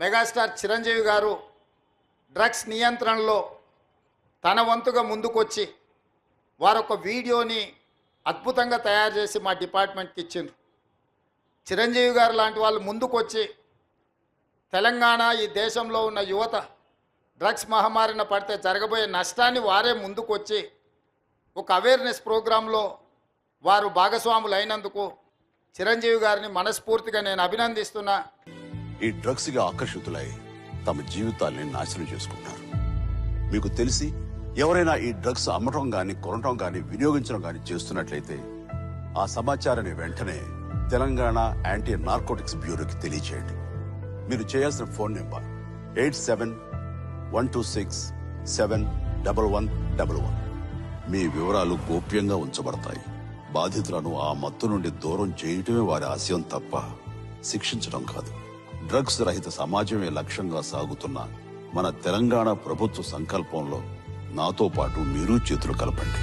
Megastar Chiranjeevi గారు drugs నియంత్రణలో తన వంతుగా ముందుకొచ్చి వారొక వీడియోని అద్భుతంగా తయారు చేసి మా డిపార్ట్మెంట్కి ఇచ్చిండ్రు. చిరంజీవి గారు లాంటి వాళ్ళు ముందుకొచ్చి తెలంగాణ ఈ దేశంలో ఉన్న యువత డ్రగ్స్ మహమ్మారిన పడితే జరగబోయే నష్టాన్ని వారే ముందుకొచ్చి ఒక అవేర్నెస్ ప్రోగ్రాంలో వారు భాగస్వాములు అయినందుకు చిరంజీవి గారిని మనస్ఫూర్తిగా నేను అభినందిస్తున్నా. ఈ డ్రగ్స్గా ఆకర్షితులై తమ జీవితాల్ని నాశనం చేసుకుంటారు. మీకు తెలిసి ఎవరైనా ఈ డ్రగ్స్ అమ్మటం గాని కొనటం గాని వినియోగించడం గాని చేస్తున్నట్లయితే ఆ సమాచారాన్ని వెంటనే తెలంగాణ యాంటీ నార్కోటిక్స్ బ్యూరోకి తెలియచేయండి. మీరు చేయాల్సిన phone number eight seven one two six seven double one double one. మీ వివరాలు గోప్యంగా ఉంచబడతాయి. బాధితులను ఆ మత్తు నుండి దూరం చేయటమే వారి ఆశయం తప్ప శిక్షించడం కాదు. డ్రగ్స్ రహిత సమాజమే లక్ష్యంగా సాగుతున్న మన తెలంగాణ ప్రభుత్వ సంకల్పంలో నాతో పాటు మీరు చేతులు కలపండి.